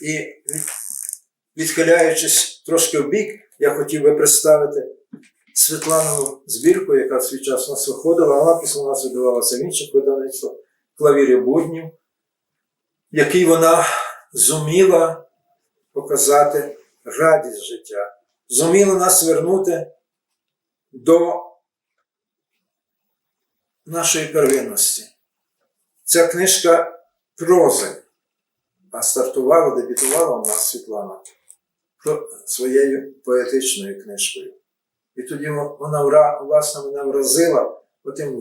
І відхиляючись трошки в бік, я хотів би представити Світлану збірку, яка в свій час у нас виходила, вона після нас видавалася в інших видавництвах. Клавірі буднів, який вона зуміла показати радість життя, зуміла нас вернути до нашої первинності. Ця книжка прози, а стартувала, дебютувала у нас Світлана своєю поетичною книжкою. І тоді вона власне мене вразила отим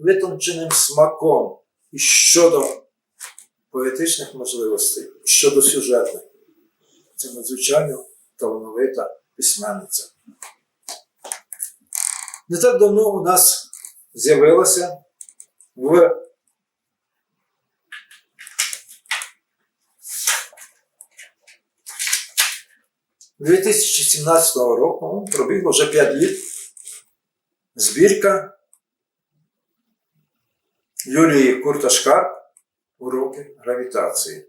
витонченим смаком і щодо поетичних можливостей, щодо сюжетних. Це надзвичайно талановита письменниця. Не так давно у нас з'явилася в – 2017 року пробігло вже 5 літ збірка Юлії Курташкар Уроки гравітації.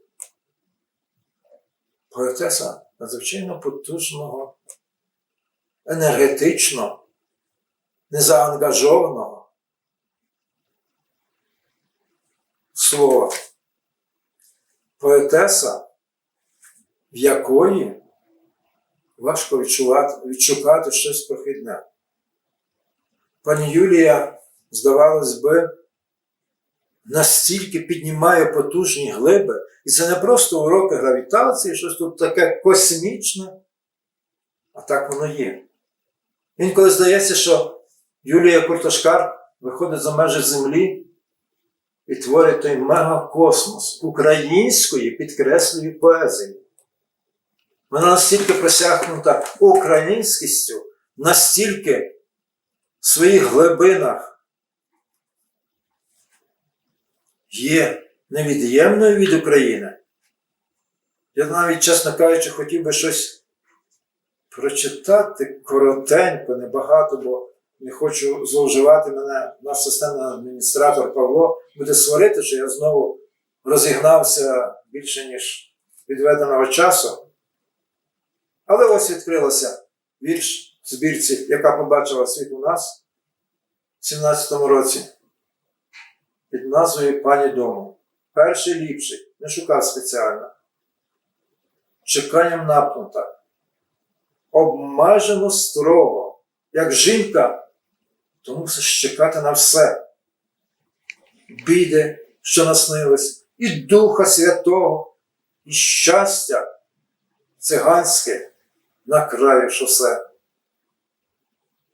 Поетеса надзвичайно потужного, енергетично, незаангажованого слова. Поетеса, в якої важко відчувати, відшукати щось прохідне. Пані Юлія, здавалось би, настільки піднімає потужні глиби, і це не просто уроки гравітації, щось тут таке космічне, а так воно є. Інколи здається, що Юлія Курташкар виходить за межі Землі і творить той мегакосмос української підкреслює поезії. Вона настільки просякнута українськістю, настільки в своїх глибинах є невід'ємною від України. Я навіть, чесно кажучи, хотів би щось прочитати коротенько, небагато, бо не хочу зловживати мене. Наш системний адміністратор Павло буде сварити, що я знову розігнався більше, ніж відведеного часу. Але ось відкрилася вірш в збірці, яка побачила світ у нас в 17-му році під назвою Пані дому. Перший ліпший, не шукав спеціально. Чеканням напнута. Обмежено строго. Як жінка, то мусиш чекати на все. Біди, що наснились, і Духа Святого, і щастя циганське на краю шосе.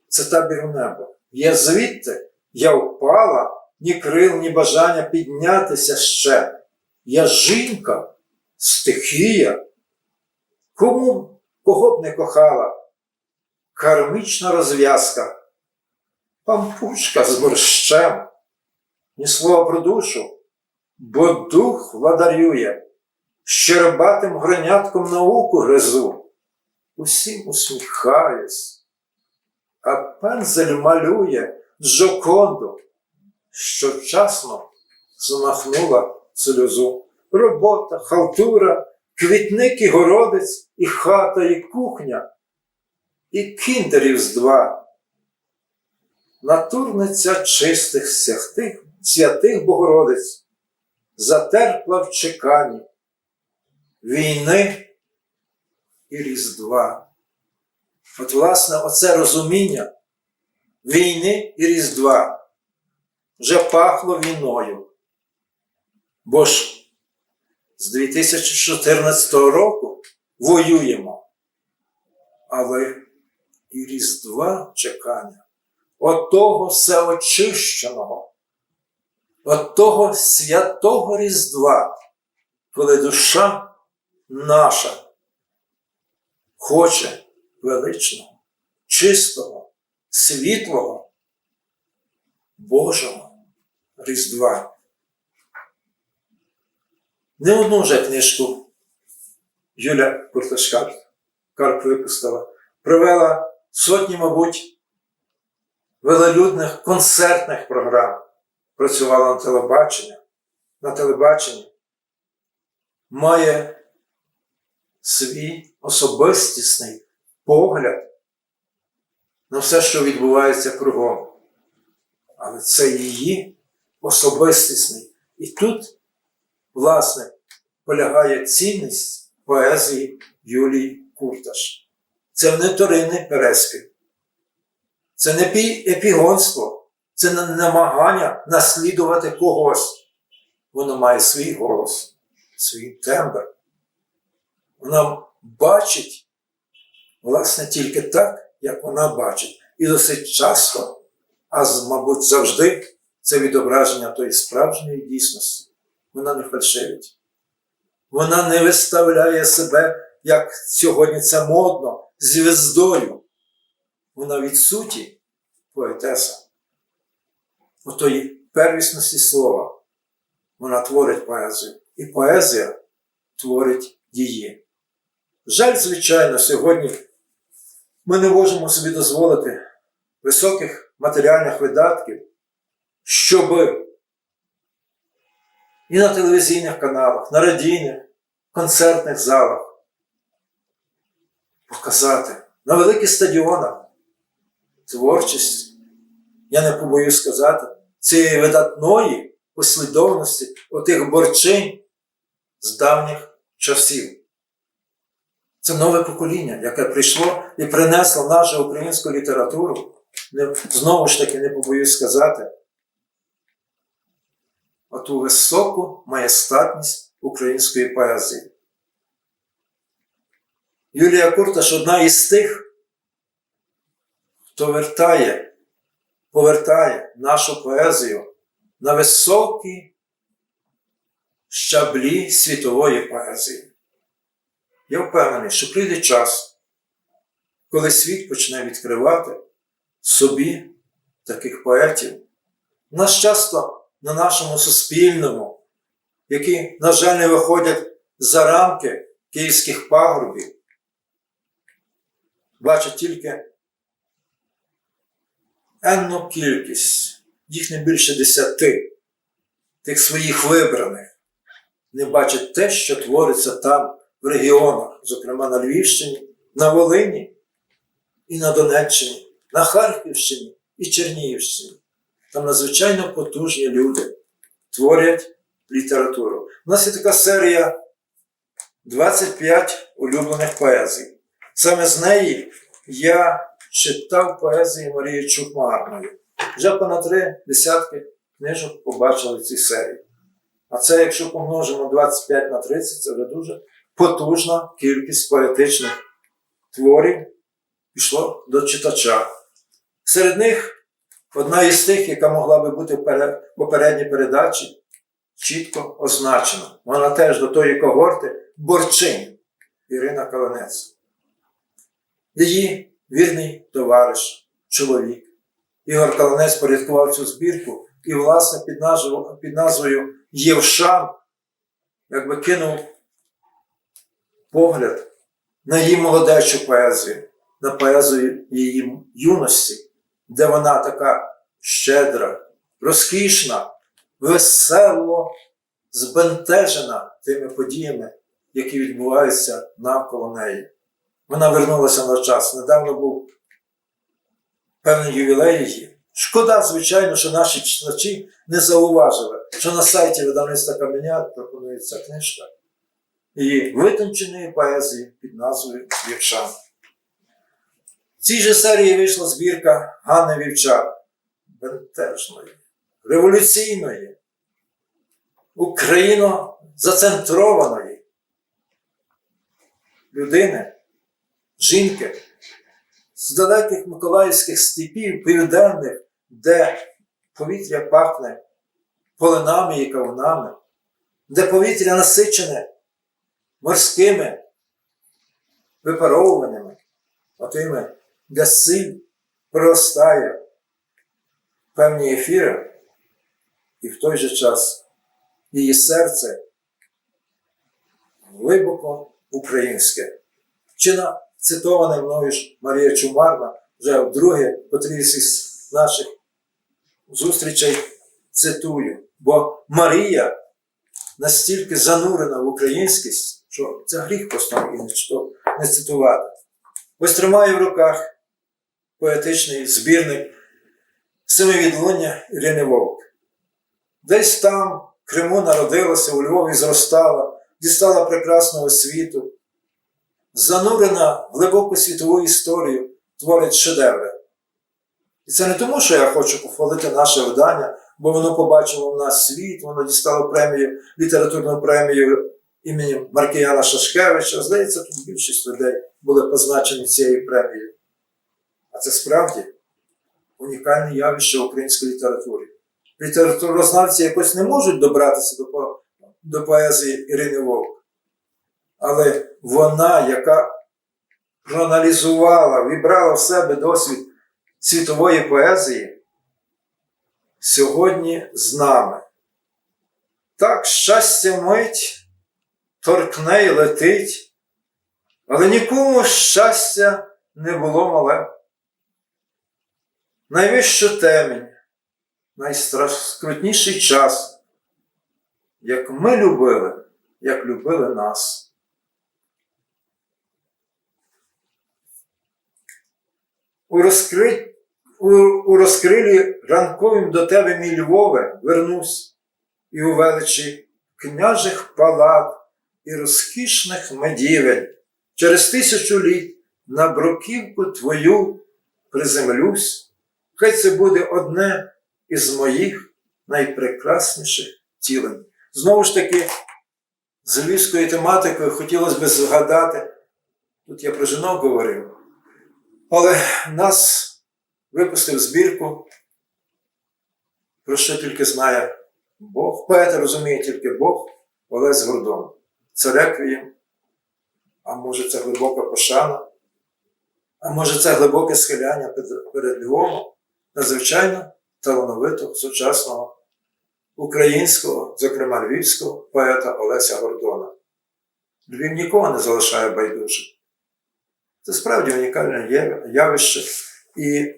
Це табір у небо. Я звідти я впала ні крил, ні бажання піднятися ще. Я жінка, стихія. Кому кого б не кохала? Кармічна розв'язка, пампушка з борщем, ні слова про душу, бо дух владарює, щербатим гронятком науку гризу. Усім усміхаюсь, а пензель малює Джоконду що вчасно замахнула сльозу. Робота, халтура, квітник і городець, і хата, і кухня, і кіндерів з два. Натурниця чистих святих, святих Богородиць затерпла в чеканні війни і Різдва. От, власне, оце розуміння війни і Різдва вже пахло війною. Бо ж з 2014 року воюємо, але і Різдва чекання, от того всеочищеного, от того святого Різдва, коли душа наша хоче величного, чистого, світлого, Божого Різдва. Не одну вже книжку Юля Курташкар Карп випустила, провела сотні, мабуть, велелюдних концертних програм, працювала на телебаченні, на телебаченні, має свій особистісний погляд на все, що відбувається кругом. Але це її особистісний. І тут, власне, полягає цінність поезії Юлії Курташ. Це не вторинний переспів. Це не епігонство, це не намагання наслідувати когось. Воно має свій голос, свій тембр. Вона бачить, власне, тільки так, як вона бачить. І досить часто, а мабуть завжди, це відображення тої справжньої дійсності. Вона не фальшивить. Вона не виставляє себе, як сьогодні це модно, звіздою. Вона від суті поетеса. Отої первісності слова. Вона творить поезію. І поезія творить її. Жаль, звичайно, сьогодні ми не можемо собі дозволити високих матеріальних видатків, щоб і на телевізійних каналах, на радійних, концертних залах показати на великих стадіонах творчість, я не побоюсь сказати, цієї видатної послідовності отих борчинь з давніх часів. Це нове покоління, яке прийшло і принесло нашу українську літературу. Знову ж таки, не побоюсь сказати, оту високу маєстатність української поезії. Юлія Курташ одна із тих, хто вертає, повертає нашу поезію на високі щаблі світової поезії. Я впевнений, що прийде час, коли світ почне відкривати собі таких поетів. Нас часто на нашому суспільному, які, на жаль, не виходять за рамки київських пагорбів, бачать тільки енну кількість, їх не більше десяти, тих своїх вибраних, не бачать те, що твориться там в регіонах, зокрема на Львівщині, на Волині і на Донеччині, на Харківщині і Чернігівщині. Там надзвичайно потужні люди творять літературу. У нас є така серія 25 улюблених поезій. Саме з неї я читав поезії Марії Чупмарної. Вже понад три десятки книжок побачили цій серії. А це, якщо помножимо 25 на 30, це вже дуже потужна кількість поетичних творів пішло до читача. Серед них одна із тих, яка могла би бути в попередній передачі, чітко означена. Вона теж до тої когорти борчинь Ірина Каланець. Її вірний товариш, чоловік. Ігор Каланець порядкував цю збірку і, власне, під назвою Євшан якби кинув погляд на її молодечу поезію, на поезію її юності, де вона така щедра, розкішна, весело збентежена тими подіями, які відбуваються навколо неї. Вона вернулася на час. Недавно був певний ювілей її. Шкода, звичайно, що наші читачі не зауважили, що на сайті видавництва Каменя пропонується книжка її витонченої поезії під назвою Вівчан. В цій же серії вийшла збірка Ганни Вівчар, бентежної, революційної, україно зацентрованої людини, жінки з далеких миколаївських степів, південних, де повітря пахне полинами і кавунами, де повітря насичене морськими випаровуваннями, отими, де силь проростає певні ефіри, і в той же час її серце глибоко українське. Вчена цитована мною ж Марія Чумарна вже вдруге по із наших зустрічей цитую. Бо Марія настільки занурена в українськість, що це гріх просто і не цитувати. Ось тримаю в руках поетичний збірник Семивідлуння Ірини Вовк. Десь там, в Криму народилася, у Львові зростала, дістала прекрасну освіту, занурена в глибоку світову історію, творить шедеври. І це не тому, що я хочу похвалити наше видання, бо воно побачило в нас світ, воно дістало премію, літературну премію імені Маркіяна Шашкевича. Здається, тут більшість людей були позначені цією премією. А це справді унікальне явище в українській літературі. Літературознавці якось не можуть добратися до, по- до поезії Ірини Вовк. Але вона, яка проаналізувала, вібрала в себе досвід світової поезії, сьогодні з нами. Так, щастя мить торкне й летить, але нікому щастя не було мале. Найвища темінь, найскрутніший час, як ми любили, як любили нас. У, розкри... у... у розкрилі ранковім до тебе, мій Львове, вернусь, і у величі княжих палат і розкішних медівель через тисячу літ на бруківку твою приземлюсь. Хай це буде одне із моїх найпрекрасніших тілень. Знову ж таки, з львівською тематикою хотілося б згадати, тут я про жінок говорив, але нас випустив збірку, про що тільки знає Бог. Поета розуміє тільки Бог, Олесь Гордон. Це реквієм, а може це глибока пошана, а може це глибоке схиляння перед- Львовом, надзвичайно талановитого, сучасного українського, зокрема львівського поета Олеся Гордона. Львів нікого не залишає байдужим. Це справді унікальне явище, і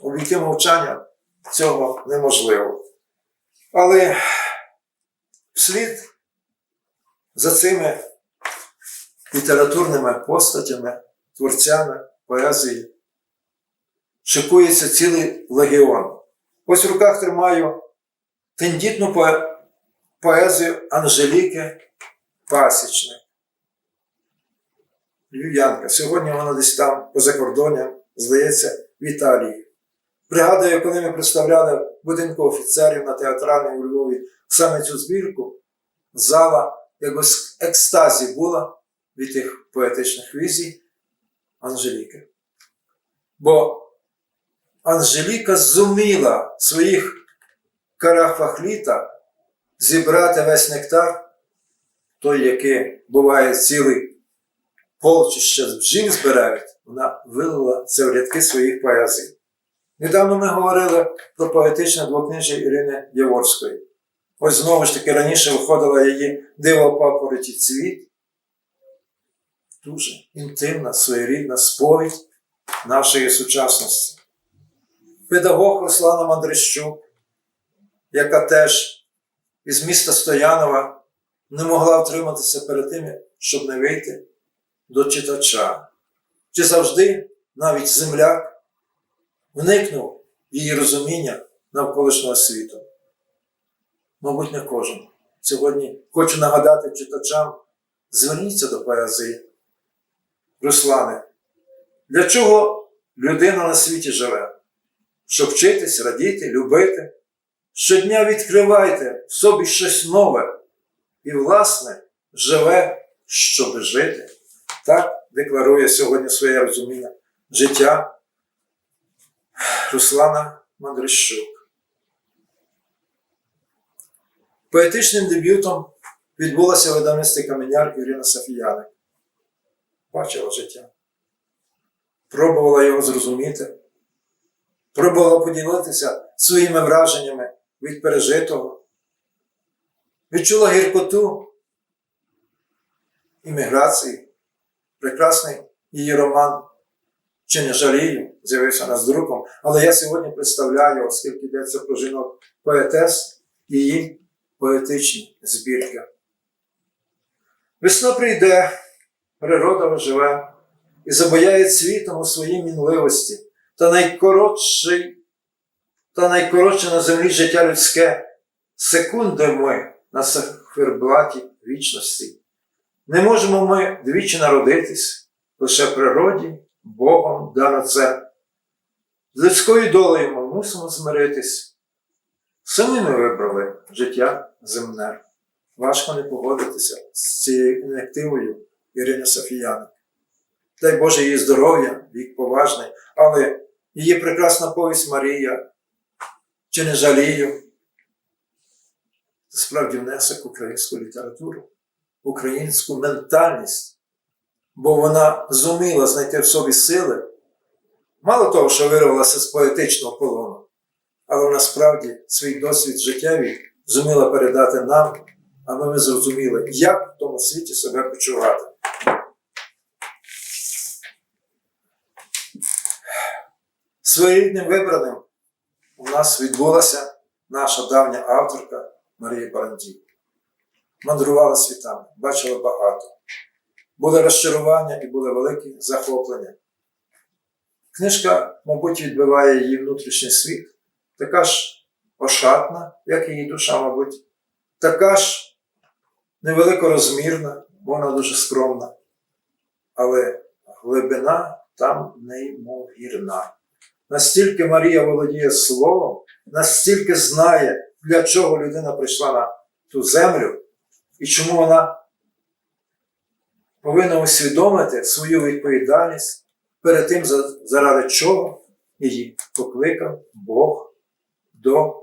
обійти мовчання цього неможливо. Але вслід за цими літературними постатями, творцями поезії шикується цілий легіон. Ось в руках тримаю тендітну поезію Анжеліки Пасічник. Львів'янка. Сьогодні вона десь там поза кордоном, здається, в Італії. Пригадую, коли ми представляли будинку офіцерів на театральній у Львові саме цю збірку, зала якось екстазі була від тих поетичних візій Анжеліки. Бо Анжеліка зуміла в своїх карахвах літа зібрати весь нектар, той, який буває цілий полчище бджіл збирають, вона вилила це в рядки своїх поезій. Недавно ми говорили про поетичне двокнижжя Ірини Яворської. Ось знову ж таки раніше виходила її диво папороті цвіт. Дуже інтимна, своєрідна сповідь нашої сучасності. Педагог Руслана Мандрищук, яка теж із міста Стоянова не могла втриматися перед тим, щоб не вийти до читача. Чи завжди навіть земляк вникнув в її розуміння навколишнього світу? Мабуть, не кожен. Сьогодні хочу нагадати читачам, зверніться до поезії. Руслане, для чого людина на світі живе? Щоб вчитись, радіти, любити. Щодня відкривайте в собі щось нове і, власне, живе, щоб жити. Так декларує сьогодні своє розуміння життя Руслана Мандрищук. Поетичним дебютом відбулося видавництво каменяр Ірина Софіяник. Бачила життя. Пробувала його зрозуміти, пробувала поділитися своїми враженнями від пережитого, відчула гіркоту імміграції, прекрасний її роман. Чи не жалію, з'явився нас друком, але я сьогодні представляю, оскільки йдеться про жінок поетес, її поетичні збірки. Весна прийде, природа оживе і забояє світом у своїй мінливості, та найкоротший, та найкоротше на землі життя людське, секунди ми на циферблаті вічності. Не можемо ми двічі народитись, лише природі, Богом дано це. З людською долею ми мусимо змиритись. Самі ми вибрали життя земне. Важко не погодитися з цією інвективою Ірини Софіяни. Дай Боже їй здоров'я, вік поважний, але її прекрасна повість Марія чи не жалію. Це справді внесок українську літературу, українську ментальність, бо вона зуміла знайти в собі сили. Мало того, що вирвалася з поетичного полону, але насправді свій досвід життєвий зуміла передати нам, а ми зрозуміли, як в тому світі себе почувати. Своєрідним вибраним у нас відбулася наша давня авторка Марія Барандій. Мандрувала світами, бачила багато. Були розчарування і були великі захоплення. Книжка, мабуть, відбиває її внутрішній світ, така ж ошатна, як її душа, мабуть, така ж невеликорозмірна, вона дуже скромна. Але глибина там неймовірна. Настільки Марія володіє словом, настільки знає, для чого людина прийшла на ту землю і чому вона повинна усвідомити свою відповідальність перед тим, заради чого її покликав Бог до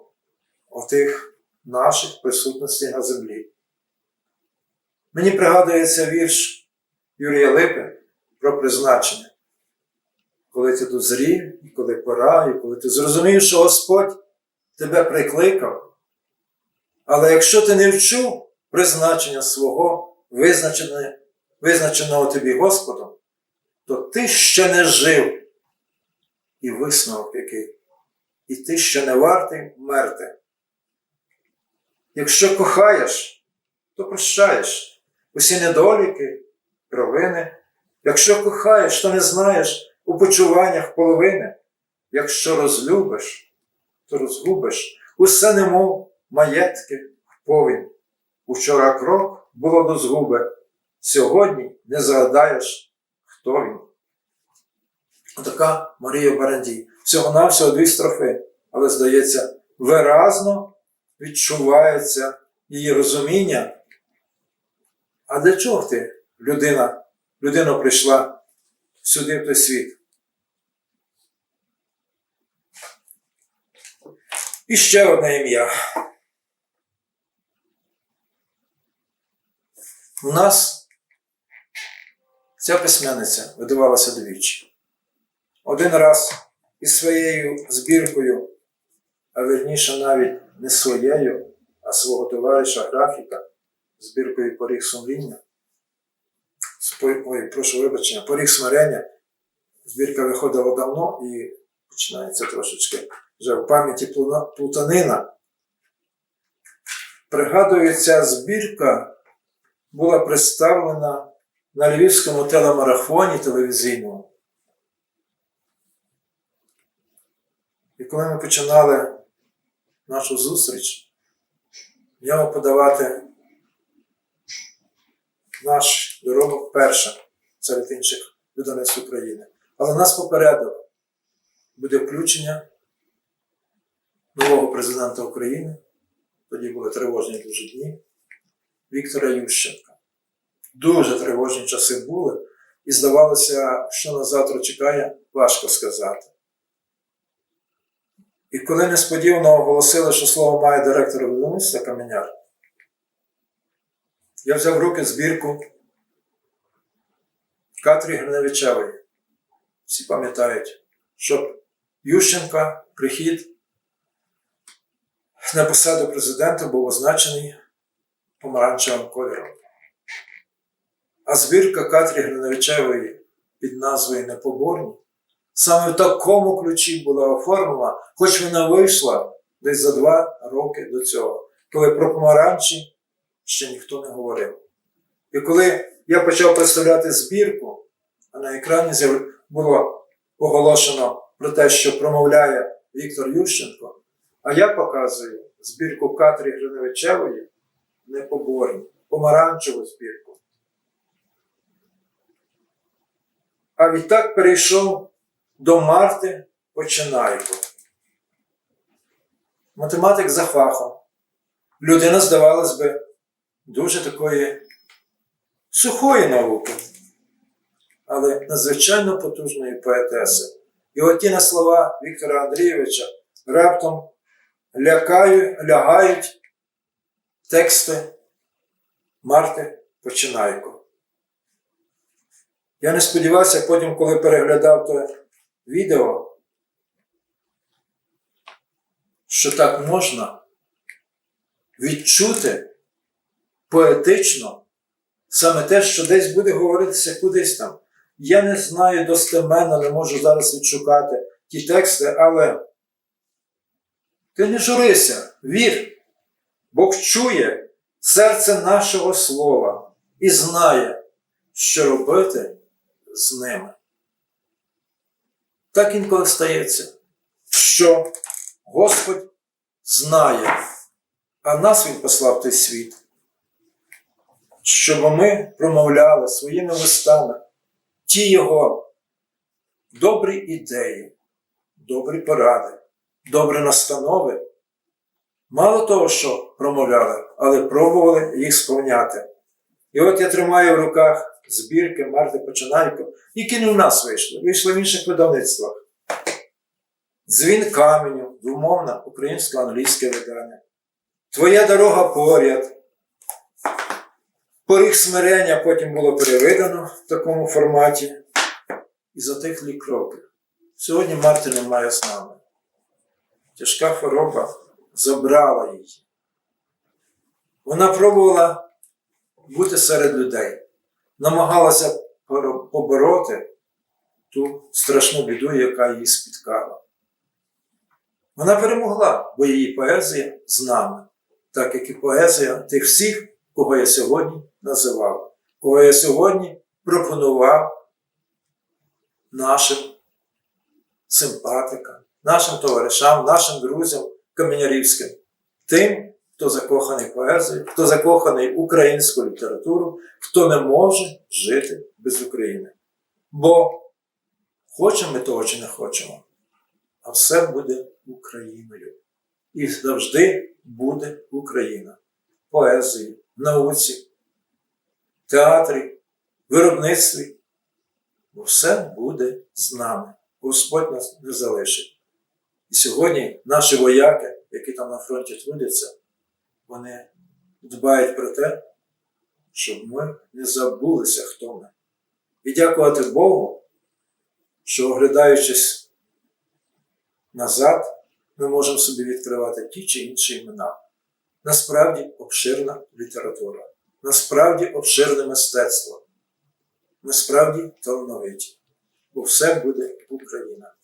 отих наших присутностей на землі. Мені пригадується вірш Юрія Липи про призначення. Коли ти дозрів, і коли пора, і коли ти зрозумів, що Господь тебе прикликав. Але якщо ти не вчув призначення свого, визначеного, тобі Господом, то ти ще не жив і висновок який. І ти ще не вартий вмерти. Якщо кохаєш, то прощаєш усі недоліки, провини. Якщо кохаєш, то не знаєш у почуваннях половини. Якщо розлюбиш, то розгубиш усе немов маєтки в повінь. Учора крок було до згуби, сьогодні не згадаєш, хто він. Отака Марія Барандій. Всього-навсього дві строфи, але, здається, виразно відчувається її розуміння. А для чого ти, людина, людина прийшла сюди в той світ? І ще одне ім'я. У нас ця письменниця видавалася двічі. Один раз із своєю збіркою, а верніше навіть не своєю, а свого товариша графіка, збіркою поріг сумління. Ой, прошу вибачення, поріг смирення. Збірка виходила давно і починається трошечки вже в пам'яті плутанина. Пригадую, ця збірка була представлена на львівському телемарафоні телевізійному. І коли ми починали нашу зустріч, мав подавати наш доробок першим серед інших видавництв України. Але нас попередило, буде включення нового президента України. Тоді були тривожні дуже дні. Віктора Ющенка. Дуже тривожні часи були, і здавалося, що нас завтра чекає, важко сказати. І коли несподівано оголосили, що слово має директор видавництва Каменяр, я взяв в руки збірку Катрі Гриневичевої. Всі пам'ятають, що Ющенка прихід на посаду президента був означений помаранчевим кольором. А збірка Катрі Гриневичевої під назвою Непоборні саме в такому ключі була оформлена, хоч вона вийшла десь за два роки до цього, коли про помаранчі ще ніхто не говорив. І коли я почав представляти збірку, а на екрані було оголошено про те, що промовляє Віктор Ющенко, а я показую збірку Катрі Гриневичевої непоборні, помаранчеву збірку. А відтак перейшов до Марти Починайко. Математик за фахом. Людина, здавалось би, дуже такої сухої науки, але надзвичайно потужної поетеси. І от ті на слова Віктора Андрійовича раптом лякають, лягають тексти Марти Починайко. Я не сподівався, потім, коли переглядав те відео, що так можна відчути поетично саме те, що десь буде говоритися кудись там. Я не знаю достеменно, не можу зараз відшукати ті тексти, але ти не журися, вір. Бог чує серце нашого слова і знає, що робити з ними. Так інколи стається, що Господь знає, а нас Він послав той світ, щоб ми промовляли своїми вустами ті Його добрі ідеї, добрі поради, добрі настанови. Мало того, що промовляли, але пробували їх сповняти. І от я тримаю в руках збірки Марти Починайко, які не в нас вийшли, вийшли в інших видавництвах. Дзвін каменю, двомовне українсько-англійське видання. Твоя дорога поряд. Поріг смирення потім було перевидано в такому форматі. І затихлі кроки. Сьогодні Марти немає з нами. Тяжка хвороба забрала її. Вона пробувала бути серед людей, намагалася побороти ту страшну біду, яка її спіткала. Вона перемогла, бо її поезія з нами, так як і поезія тих всіх, кого я сьогодні називав, кого я сьогодні пропонував нашим симпатикам, нашим товаришам, нашим друзям каменярівським, тим, хто закоханий поезію, хто закоханий українську літературу, хто не може жити без України. Бо хочемо ми того чи не хочемо, а все буде Україною. І завжди буде Україна. Поезії, науці, театрі, виробництві. Бо все буде з нами. Господь нас не залишить. І сьогодні наші вояки, які там на фронті трудяться, вони дбають про те, щоб ми не забулися, хто ми. І дякувати Богу, що оглядаючись назад, ми можемо собі відкривати ті чи інші імена. Насправді обширна література, насправді обширне мистецтво, насправді талановиті, бо все буде Україна.